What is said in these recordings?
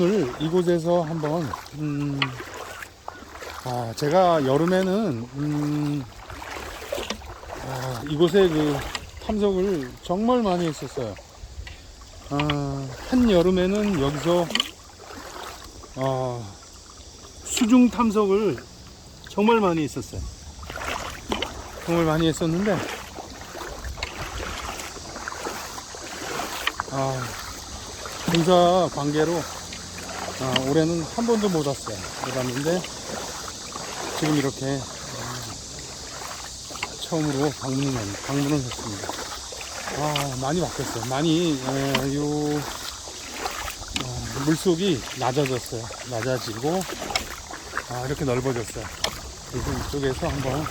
오늘 이곳에서 한번 음, 아, 제가 여름에는 음, 아, 이곳에 그 탐석을 정말 많이 했었어요. 아, 한 여름에는 여기서 아, 수중 탐석을 정말 많이 했었어요. 정말 많이 했었는데 아, 공사 관계로 아, 올해는 한 번도 못 왔어요. 못 왔는데 지금 이렇게 아, 처음으로 방문을 했- 방문을 했습니다. 아 많이 바뀌었어요. 많이 에, 요 어, 물속이 낮아졌어요. 낮아지고 아, 이렇게 넓어졌어요. 그래서 이쪽에서 한번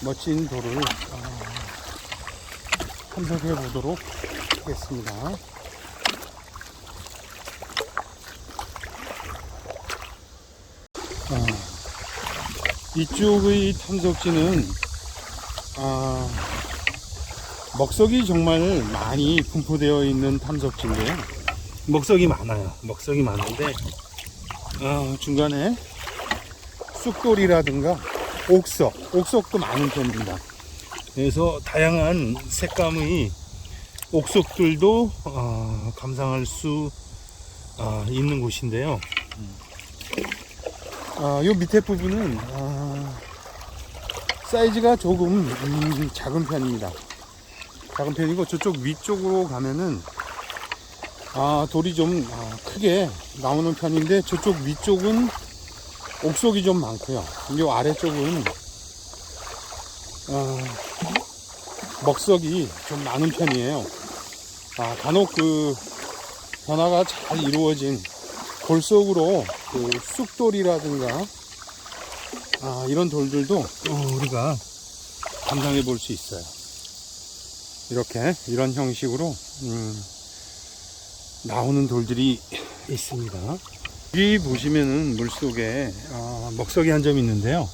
멋진 돌을 아, 탐색해 보도록 하겠습니다. 이쪽의 탐석지는 아, 먹석이 정말 많이 분포되어 있는 탐석지인데요. 먹석이 많아요. 먹석이 많은데 어, 중간에 쑥돌이라든가 옥석, 옥석도 많은 편입니다. 그래서 다양한 색감의 옥석들도 어, 감상할 수 어, 있는 곳인데요. 아, 요 밑에 부분은 아, 사이즈가 조금 음, 작은 편입니다. 작은 편이고 저쪽 위쪽으로 가면은 아, 돌이 좀 아, 크게 나오는 편인데 저쪽 위쪽은 옥석이 좀 많고요. 요 아래쪽은 아, 먹석이 좀 많은 편이에요. 아, 간혹 그 변화가 잘 이루어진 골 속으로 그 쑥돌이라든가 아, 이런 돌들도 어, 우리가 감상해 볼 수 있어요. 이렇게 이런 형식으로 음, 나오는 돌들이 있습니다. 여기 보시면은 물속에 아, 먹석이 한 점 있는데요.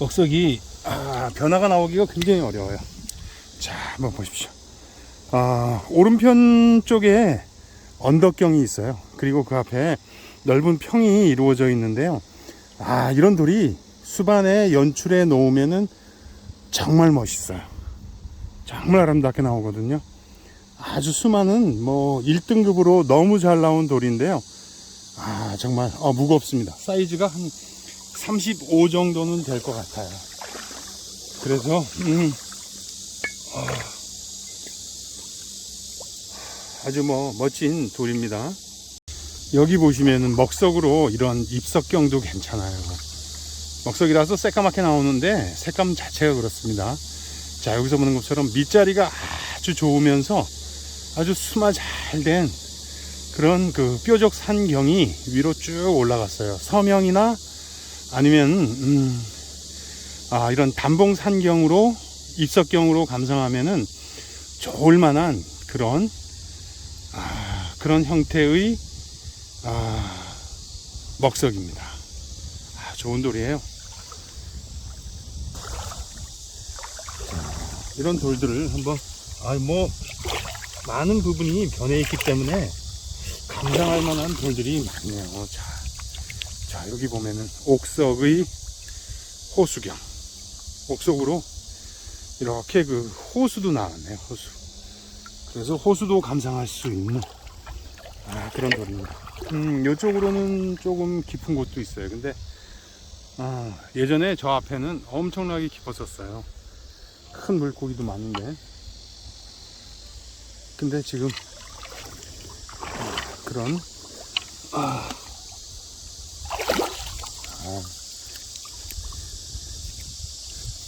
먹석이 아, 변화가 나오기가 굉장히 어려워요. 자, 한번 보십시오. 아, 오른편 쪽에 언덕경이 있어요. 그리고 그 앞에 넓은 평이 이루어져 있는데요. 아, 이런 돌이 수반에 연출해 놓으면은 정말 멋있어요. 정말 아름답게 나오거든요. 아주 수많은 뭐 1등급으로 너무 잘 나온 돌인데요. 아, 정말 어, 무겁습니다. 사이즈가 한 35 정도는 될 것 같아요. 그래서 음, 아주 뭐 멋진 돌입니다. 여기 보시면은 먹석으로 이런 입석경도 괜찮아요. 먹석이라서 새까맣게 나오는데 색감 자체가 그렇습니다. 자 여기서 보는 것처럼 밑자리가 아주 좋으면서 아주 수마 잘 된 그런 그 뾰족 산경이 위로 쭉 올라갔어요. 서명이나 아니면 음, 아, 이런 단봉 산경으로 입석경으로 감상하면은 좋을 만한 그런 아, 그런 형태의 아, 먹석입니다. 아, 좋은 돌이에요. 이런 돌들을 한번 아, 뭐 많은 부분이 변해 있기 때문에 감상할 만한 돌들이 많네요. 자, 자 여기 보면은 옥석의 호수경, 옥석으로 이렇게 그 호수도 나왔네요. 호수. 그래서 호수도 감상할 수 있는 아, 그런 돌입니다. 음, 이쪽으로는 조금 깊은 곳도 있어요. 근데 아, 예전에 저 앞에는 엄청나게 깊었었어요. 큰 물고기도 많은데. 근데 지금 아, 그런 아, 아.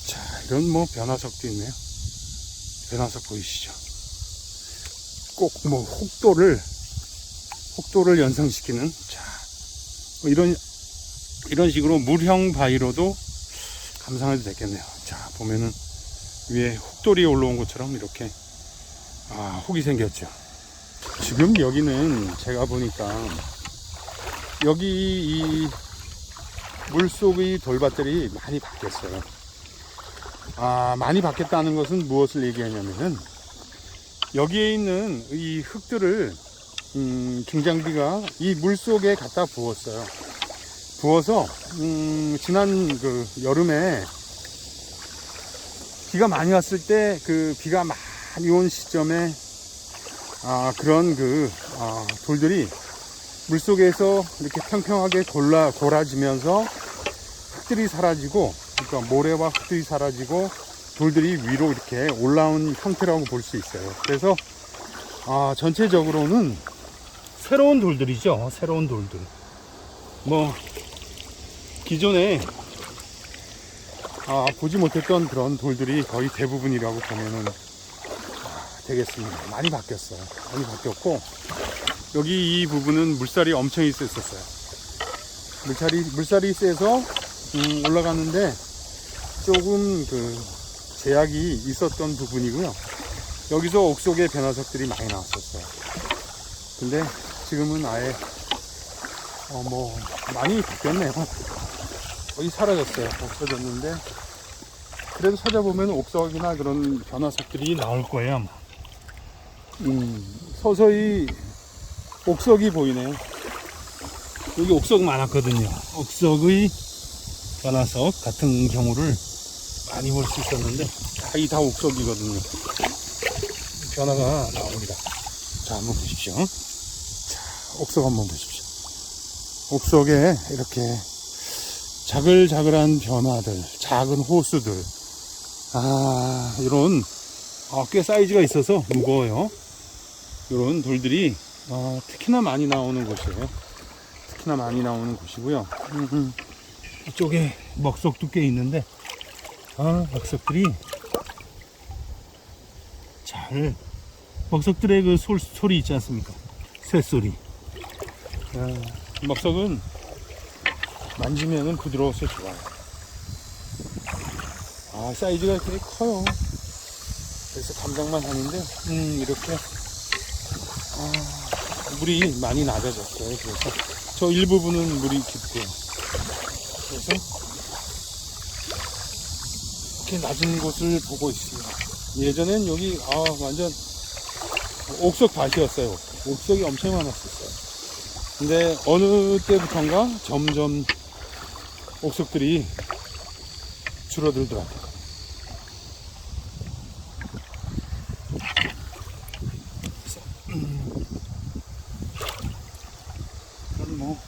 자 이런 뭐 변화석도 있네요. 변화석 보이시죠? 꼭 뭐 혹도를 혹도를 연상시키는 자, 뭐 이런 이런 식으로 물형 바위로도 감상해도 되겠네요. 자, 보면은 위에 혹돌이 올라온 것처럼 이렇게 아, 혹이 생겼죠. 지금 여기는 제가 보니까 여기 이 물속의 돌밭들이 많이 바뀌었어요. 아, 많이 바뀌었다는 것은 무엇을 얘기하냐면은 여기에 있는 이 흙들을 음, 중장비가 이 물 속에 갖다 부었어요. 부어서 음, 지난 그 여름에 비가 많이 왔을 때 그 비가 많이 온 시점에 아, 그런 그 아, 돌들이 물 속에서 이렇게 평평하게 골라 골아지면서 흙들이 사라지고 그러니까 모래와 흙들이 사라지고 돌들이 위로 이렇게 올라온 형태라고 볼 수 있어요. 그래서 아, 전체적으로는 새로운 돌들이죠. 새로운 돌들. 뭐 기존에 아, 보지 못했던 그런 돌들이 거의 대부분이라고 보면은 아, 되겠습니다. 많이 바뀌었어요. 많이 바뀌었고 여기 이 부분은 물살이 엄청 있었어요. 물살이 물살이 세서 음, 올라가는데 조금 그 제약이 있었던 부분이고요. 여기서 옥속에 변화석들이 많이 나왔었어요. 근데 지금은 아예 어 뭐 많이 바뀌었네요. 거의 사라졌어요. 없어졌는데 그래도 찾아보면 옥석이나 그런 변화석들이 나올 거예요. 아마. 음, 서서히 옥석이 보이네요. 여기 옥석 많았거든요. 옥석의 변화석 같은 경우를 많이 볼 수 있었는데 다이 다 옥석이거든요. 변화가 나옵니다. 자, 한번 보십시오. 자, 옥석 한번 보십시오. 옥석에 이렇게 자글자글한 변화들, 작은 호수들, 아, 이런, 아, 꽤 사이즈가 있어서 무거워요. 이런 돌들이, 아, 특히나 많이 나오는 곳이에요. 특히나 많이 나오는 곳이고요. 음, 음. 이쪽에 먹석도 꽤 있는데, 아, 먹석들이 잘, 먹석들의 그 솔, 소리 있지 않습니까? 새소리. 아, 먹석은 만지면은 부드러워서 좋아요. 아, 사이즈가 되게 커요. 그래서 감당만 하는데, 음, 이렇게, 아, 물이 많이 낮아졌어요. 그래서 저 일부분은 물이 깊고요. 그래서 이렇게 낮은 곳을 보고 있습니다. 예전엔 여기, 아, 완전 옥석 밭이었어요. 옥석이 엄청 많았었어요. 근데 어느 때부턴가 점점 옥석들이 줄어들더라고요. 이건 뭐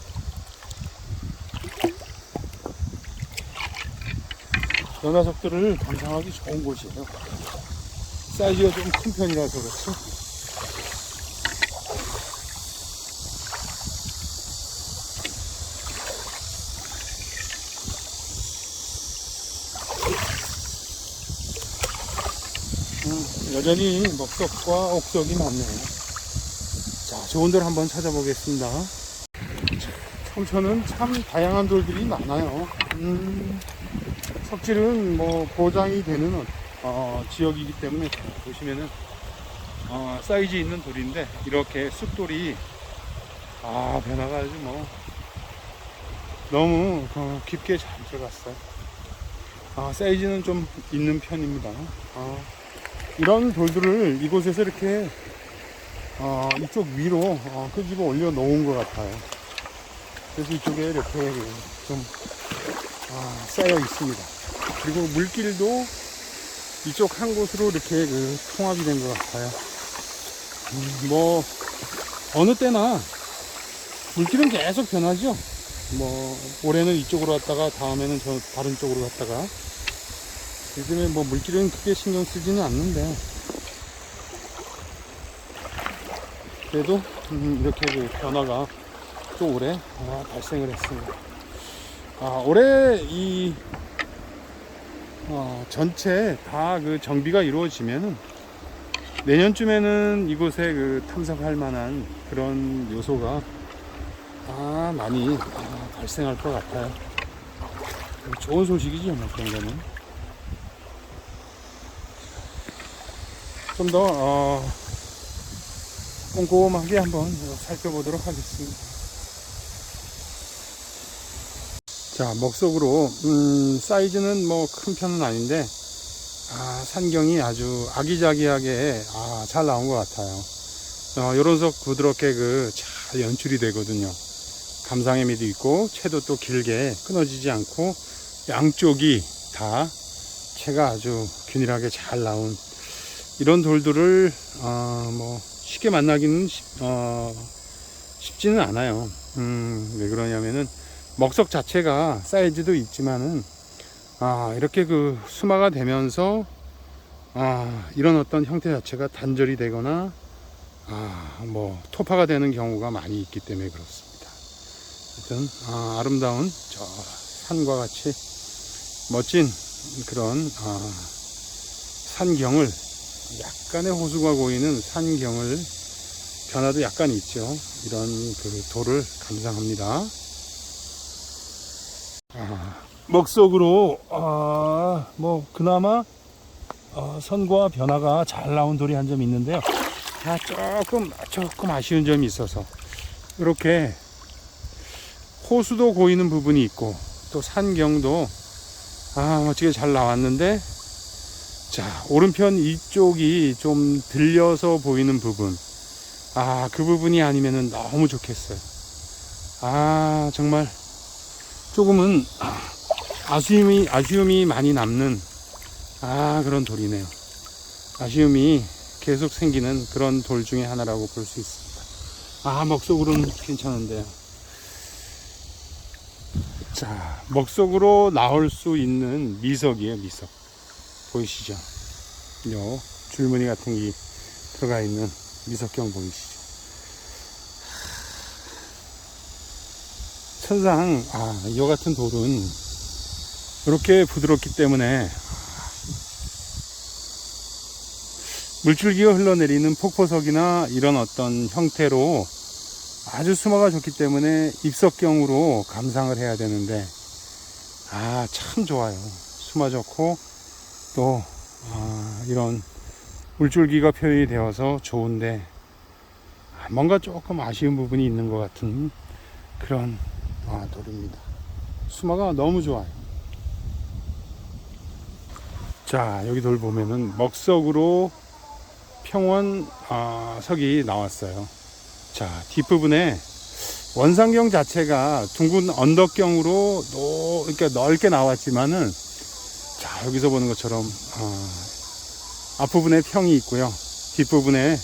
연화석들을 감상하기 좋은 곳이에요. 사이즈가 좀 큰 편이라서 그렇죠. 음, 여전히 먹석과 옥석이 많네요. 자, 좋은 데를 한번 찾아보겠습니다. 청천은 참 다양한 돌들이 많아요. 음, 석질은 뭐 보장이 되는 어, 지역이기 때문에 보시면은 어, 사이즈 있는 돌인데 이렇게 쑥돌이 아 변화가 아주 뭐 너무 어, 깊게 잘 들어갔어요. 아, 사이즈는 좀 있는 편입니다. 아, 이런 돌들을 이곳에서 이렇게 어, 이쪽 위로 어, 끄집어 올려 놓은 것 같아요. 그래서 이쪽에 이렇게 그좀 아, 쌓여 있습니다. 그리고 물길도 이쪽 한 곳으로 이렇게 그 통합이 된 것 같아요. 음, 뭐 어느 때나 물길은 계속 변하죠. 뭐 올해는 이쪽으로 갔다가 다음에는 저 다른 쪽으로 갔다가 요즘에 뭐 물길은 크게 신경 쓰지는 않는데 그래도 음, 이렇게 그 변화가 또 올해 아, 발생을 했습니다. 아, 올해 이 어, 전체 다 그 정비가 이루어지면은 내년쯤에는 이곳에 그 탐색할 만한 그런 요소가 아, 많이 아, 발생할 것 같아요. 좋은 소식이죠, 뭐 그런 거는. 좀 더, 어, 꼼꼼하게 한번 살펴보도록 하겠습니다. 자, 먹석으로, 음, 사이즈는 뭐 큰 편은 아닌데, 아, 산경이 아주 아기자기하게, 아, 잘 나온 것 같아요. 어, 요런 석 부드럽게 그 잘 연출이 되거든요. 감상의 미도 있고 채도 또 길게 끊어지지 않고 양쪽이 다 채가 아주 균일하게 잘 나온 이런 돌들을 어, 뭐 쉽게 만나기는 쉽, 어, 쉽지는 않아요. 음, 왜 그러냐면은 먹석 자체가 사이즈도 있지만은 아, 이렇게 그 수마가 되면서 아, 이런 어떤 형태 자체가 단절이 되거나 아, 뭐 토파가 되는 경우가 많이 있기 때문에 그렇습니다. 하여튼 아, 아름다운 저 산과 같이 멋진 그런 아, 산경을 약간의 호수가 고이는 산경을 변화도 약간 있죠. 이런 그 돌을 감상합니다. 아, 먹속으로 아, 뭐 그나마 어, 선과 변화가 잘 나온 돌이 한 점 있는데요. 아, 조금 조금 아쉬운 점이 있어서 이렇게 호수도 고이는 부분이 있고 또 산경도 아 멋지게 잘 나왔는데 자 오른편 이쪽이 좀 들려서 보이는 부분. 아 그 부분이 아니면은 너무 좋겠어요. 아 정말 조금은 아쉬움이 아쉬움이 많이 남는 아 그런 돌이네요. 아쉬움이 계속 생기는 그런 돌 중에 하나라고 볼 수 있습니다. 아 먹속으로는 괜찮은데요. 자 먹속으로 나올 수 있는 미석이에요 미석 보이시죠? 요 줄무늬 같은 게 들어가 있는 미석경 보이시죠? 천상 아, 이 같은 돌은 이렇게 부드럽기 때문에 물줄기가 흘러내리는 폭포석이나 이런 어떤 형태로 아주 수마가 좋기 때문에 입석경으로 감상을 해야 되는데 아 참 좋아요. 수마 좋고 또 아, 이런 물줄기가 표현이 되어서 좋은데 아, 뭔가 조금 아쉬운 부분이 있는 것 같은 그런 아, 돌입니다. 수마가 너무 좋아요. 자 여기 돌 보면은 먹석으로 평원 아, 석이 나왔어요. 자 뒷부분에 원상경 자체가 둥근 언덕경으로 노, 이렇게 넓게 나왔지만은 자 여기서 보는 것처럼 어, 앞부분에 평이 있고요. 뒷부분에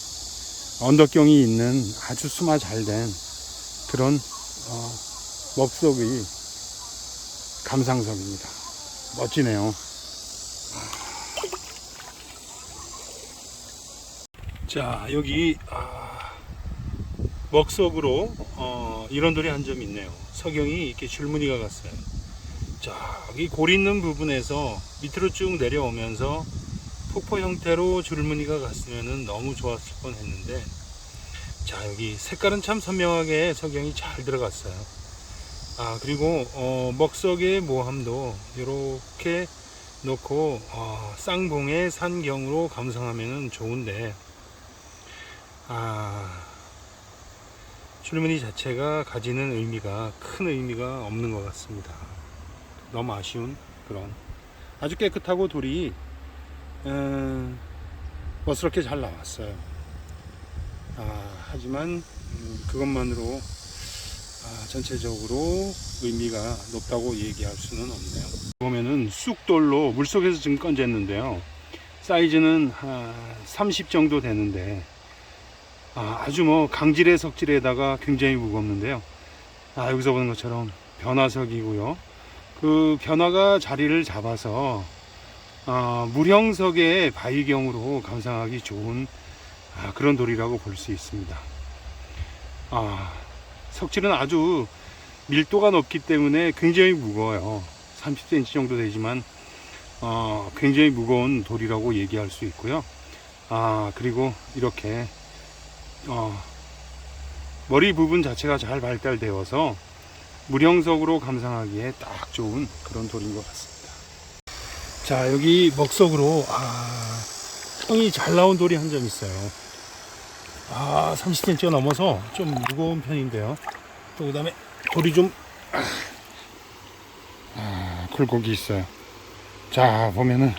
언덕경이 있는 아주 수마 잘 된 그런 어, 먹석의 감상석입니다. 멋지네요. 자 여기 아, 먹석으로 어, 이런 돌이 한 점 있네요. 석영이 이렇게 줄무늬가 갔어요 자 여기 골 있는 부분에서 밑으로 쭉 내려오면서 폭포 형태로 줄무늬가 갔으면 너무 좋았을 뻔 했는데 자 여기 색깔은 참 선명하게 석영이 잘 들어갔어요 아 그리고 어, 먹석의 모함도 이렇게 놓고 어, 쌍봉의 산경으로 감상하면 좋은데 아 줄무늬 자체가 가지는 의미가 큰 의미가 없는 것 같습니다. 너무 아쉬운 그런 아주 깨끗하고 돌이 음, 멋스럽게 잘 나왔어요. 아, 하지만 음, 그것만으로 아, 전체적으로 의미가 높다고 얘기할 수는 없네요. 보면은 쑥돌로 물속에서 지금 건졌는데요. 사이즈는 한 30 정도 되는데 아, 아주 뭐 강질의 석질에다가 굉장히 무겁는데요. 아, 여기서 보는 것처럼 변화석이고요. 그 변화가 자리를 잡아서 아, 무형석의 바위경으로 감상하기 좋은 아, 그런 돌이라고 볼 수 있습니다. 아, 석질은 아주 밀도가 높기 때문에 굉장히 무거워요. 30cm 정도 되지만 어, 굉장히 무거운 돌이라고 얘기할 수 있고요. 아, 그리고 이렇게 어, 머리 부분 자체가 잘 발달되어서 무령석으로 감상하기에 딱 좋은 그런 돌인 것 같습니다. 자 여기 먹석으로 아, 형이 잘 나온 돌이 한 점 있어요. 아 30cm가 넘어서 좀 무거운 편인데요. 또 그 다음에 돌이 좀 아, 아, 굴곡이 있어요. 자 보면은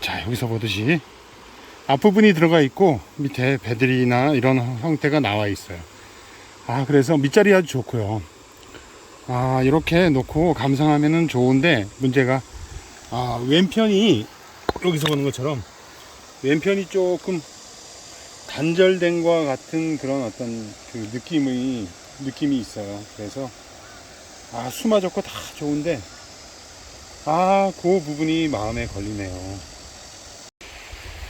자 여기서 보듯이 앞부분이 들어가 있고 밑에 배들이나 이런 형태가 나와 있어요. 아 그래서 밑자리 아주 좋고요. 아 이렇게 놓고 감상하면은 좋은데 문제가 아 왼편이 여기서 보는 것처럼 왼편이 조금 단절된 것 같은 그런 어떤 그 느낌이 느낌이 있어요. 그래서 아 수마 좋고 다 좋은데 아 그 부분이 마음에 걸리네요.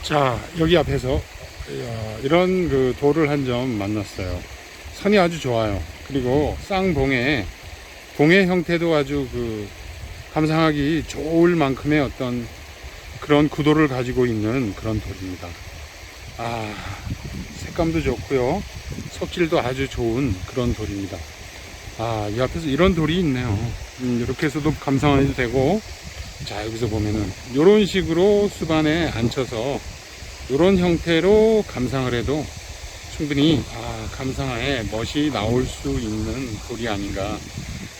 자 여기 앞에서 야, 이런 그 돌을 한 점 만났어요. 선이 아주 좋아요. 그리고 쌍봉에 봉의 형태도 아주 그 감상하기 좋을 만큼의 어떤 그런 구도를 가지고 있는 그런 돌입니다. 아 색감도 좋고요. 석질도 아주 좋은 그런 돌입니다. 아, 이 앞에서 이런 돌이 있네요. 음, 이렇게 해서도 감상해도 되고, 자, 여기서 보면은, 이런 식으로 수반에 앉혀서, 이런 형태로 감상을 해도 충분히, 아, 감상에 멋이 나올 수 있는 돌이 아닌가,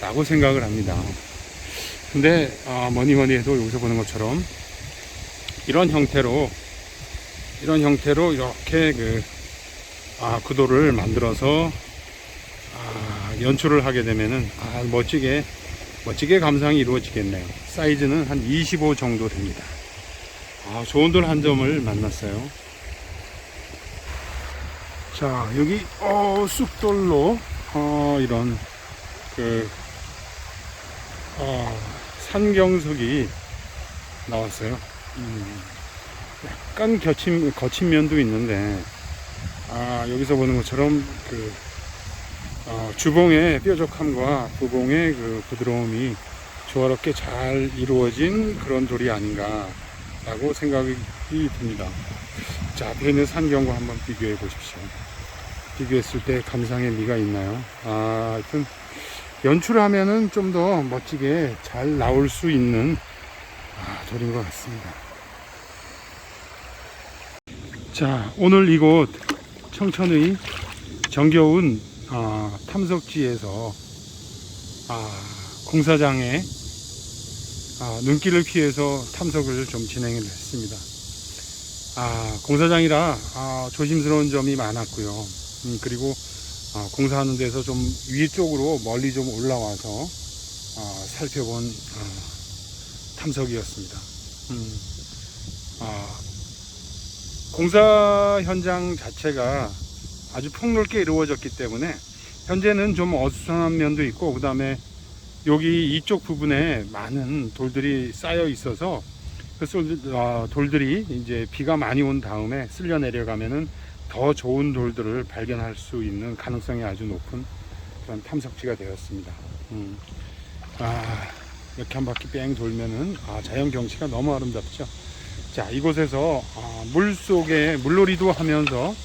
라고 생각을 합니다. 근데, 아, 뭐니 뭐니 해도 여기서 보는 것처럼, 이런 형태로, 이런 형태로 이렇게 그, 아, 구도를 만들어서, 아, 연출을 하게 되면은 아, 멋지게 멋지게 감상이 이루어지겠네요. 사이즈는 한 25 정도 됩니다. 아, 좋은 돌 한 점을 만났어요. 자, 여기 어, 쑥돌로 어, 이런 그 어, 산경석이 나왔어요. 음, 약간 거친, 거친 면도 있는데 아, 여기서 보는 것처럼 그 어, 주봉의 뾰족함과 부봉의 그 부드러움이 조화롭게 잘 이루어진 그런 돌이 아닌가라고 생각이 듭니다. 자, 앞에 있는 산경과 한번 비교해 보십시오. 비교했을 때 감상의 미가 있나요? 아, 하여튼 연출을 하면은 좀 더 멋지게 잘 나올 수 있는 아, 돌인 것 같습니다. 자, 오늘 이곳 청천의 정겨운 아, 탐석지에서 아, 공사장에 아, 눈길을 피해서 탐석을 좀 진행을 했습니다. 아, 공사장이라 아, 조심스러운 점이 많았고요. 음, 그리고 아, 공사하는 데서 좀 위쪽으로 멀리 좀 올라와서 아, 살펴본 아, 탐석이었습니다. 음, 아, 공사 현장 자체가 아주 폭넓게 이루어졌기 때문에 현재는 좀 어수선한 면도 있고 그 다음에 여기 이쪽 부분에 많은 돌들이 쌓여 있어서 그 솔- 어, 돌들이 이제 비가 많이 온 다음에 쓸려 내려가면은 더 좋은 돌들을 발견할 수 있는 가능성이 아주 높은 그런 탐석지가 되었습니다. 음. 아, 이렇게 한 바퀴 뺑 돌면은 아, 자연 경치가 너무 아름답죠. 자, 이곳에서 아, 물 속에 물놀이도 하면서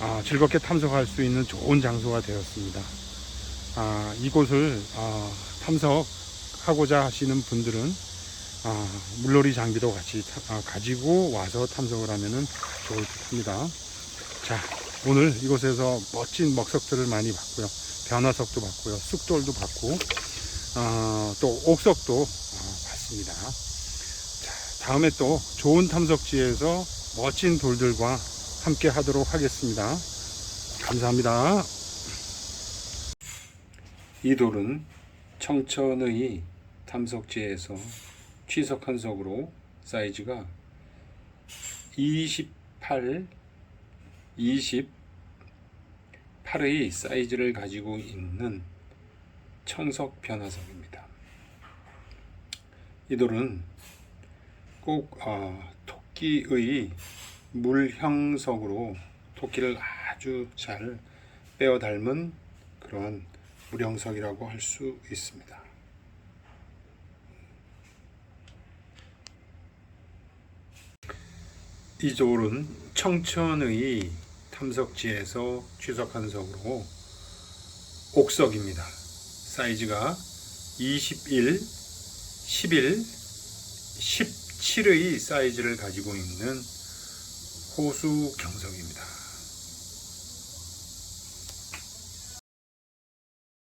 아, 즐겁게 탐색할 수 있는 좋은 장소가 되었습니다. 아, 이곳을 아, 탐색하고자 하시는 분들은 아, 물놀이 장비도 같이 타- 아, 가지고 와서 탐색을 하면 좋을 듯 합니다. 자, 오늘 이곳에서 멋진 먹석들을 많이 봤고요. 변화석도 봤고요. 쑥돌도 봤고, 아, 또 옥석도 아, 봤습니다. 자, 다음에 또 좋은 탐석지에서 멋진 돌들과 함께 하도록 하겠습니다. 감사합니다. 이 돌은 청천의 탐석지에서 취석한 석으로 사이즈가 28, 28의 사이즈를 가지고 있는 청석 변화석입니다. 이 돌은 꼭 어, 토끼의 물형석으로 토끼를 아주 잘 빼어 닮은 그런 물형석이라고 할 수 있습니다. 이 돌은 청천의 탐석지에서 취석한 석으로 옥석입니다. 사이즈가 21, 11, 17의 사이즈를 가지고 있는 호수 경석입니다.